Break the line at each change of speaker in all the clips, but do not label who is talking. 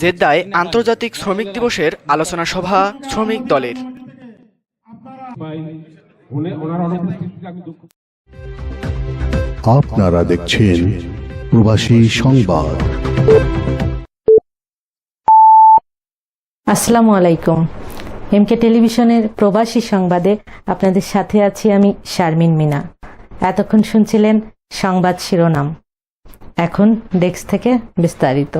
জেদ্দায় আন্তর্জাতিক শ্রমিক দিবসের আলোচনা সভা শ্রমিক দলের।
আপনারা দেখছেন প্রবাসী সংবাদ।
আসসালামু আলাইকুম। এমকে টেলিভিশনের প্রবাসী সংবাদে আপনাদের সাথে আছি আমি শারমিন মিনা। এতক্ষণ শুনছিলেন সংবাদ শিরোনাম। এখন ডেস্ক থেকে বিস্তারিত।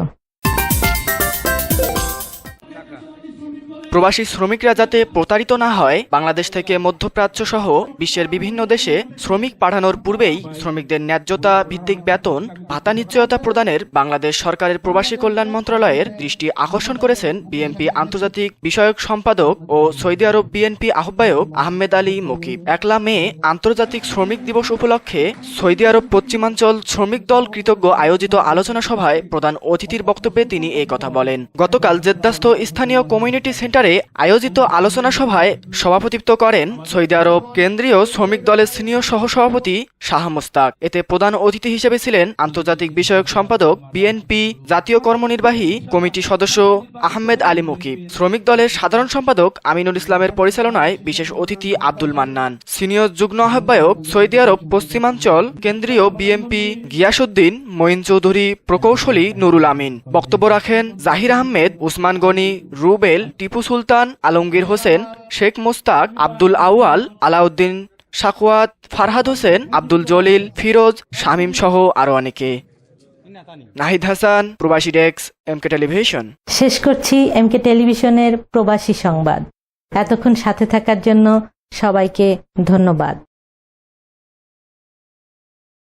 প্রবাসী শ্রমিকরা যাতে প্রতারিত না হয়, বাংলাদেশ থেকে মধ্যপ্রাচ্য সহ বিশ্বের বিভিন্ন দেশে শ্রমিক পাঠানোর পূর্বেই শ্রমিকদের ন্যায্যতা ভিত্তিক বেতন, ভাতা নিশ্চয়তা প্রদানের বাংলাদেশ সরকারের প্রবাসী কল্যাণ মন্ত্রণালয়ের দৃষ্টি আকর্ষণ করেছেন বিএনপি আন্তর্জাতিক বিষয়ক সম্পাদক ও সৌদি আরব বিএনপি আহ্বায়ক আহমেদ আলী মকিব। একলা মে আন্তর্জাতিক শ্রমিক দিবস উপলক্ষে সৌদি আরব পশ্চিমাঞ্চল শ্রমিক দল কৃতজ্ঞ আয়োজিত আলোচনা সভায় প্রধান অতিথির বক্তব্যে তিনি এই কথা বলেন। গতকাল জেদ্দাস্থ স্থানীয় কমিউনিটি সেন্টারে আয়োজিত আলোচনা সভায় সভাপতিত্ব করেন সৌদি আরব কেন্দ্রীয় শ্রমিক দলের সিনিয়র সহসভাপতি শাহ মোস্তাক। এতে প্রধান অতিথি হিসেবে ছিলেন আন্তর্জাতিক বিষয়ক সম্পাদক বিএনপি জাতীয় কর্মনির্বাহী কমিটি সদস্য আহমেদ আলী মুকিব। শ্রমিক দলের সাধারণ সম্পাদক আমিনুল ইসলামের পরিচালনায় বিশেষ অতিথি আব্দুল মান্নান। সিনিয়র যুগ্ম আহ্বায়ক সৌদি আরব পশ্চিমাঞ্চল কেন্দ্রীয় বিএমপি গিয়াসুদ্দিন মঈন চৌধুরী, প্রকৌশলী নুরুল আমিন। বক্তব্য রাখেন জাহির আহমেদ, উসমান গনি, রুবেল, টিপু সুলতান আলমগীর হোসেন, শেখ মোস্তাক, আব্দুল আউয়াল, আলাউদ্দিন সাকুয়াত, ফারহাদ হোসেন, আব্দুল জলিল, ফিরোজ, শামীম সহ আরও অনেকে। নাহিদ হাসান, প্রবাসী ডেস্ক, এমকে টেলিভিশন।
শেষ করছি এমকে টেলিভিশনের প্রবাসী সংবাদ। এতক্ষণ সাথে থাকার জন্য সবাইকে ধন্যবাদ।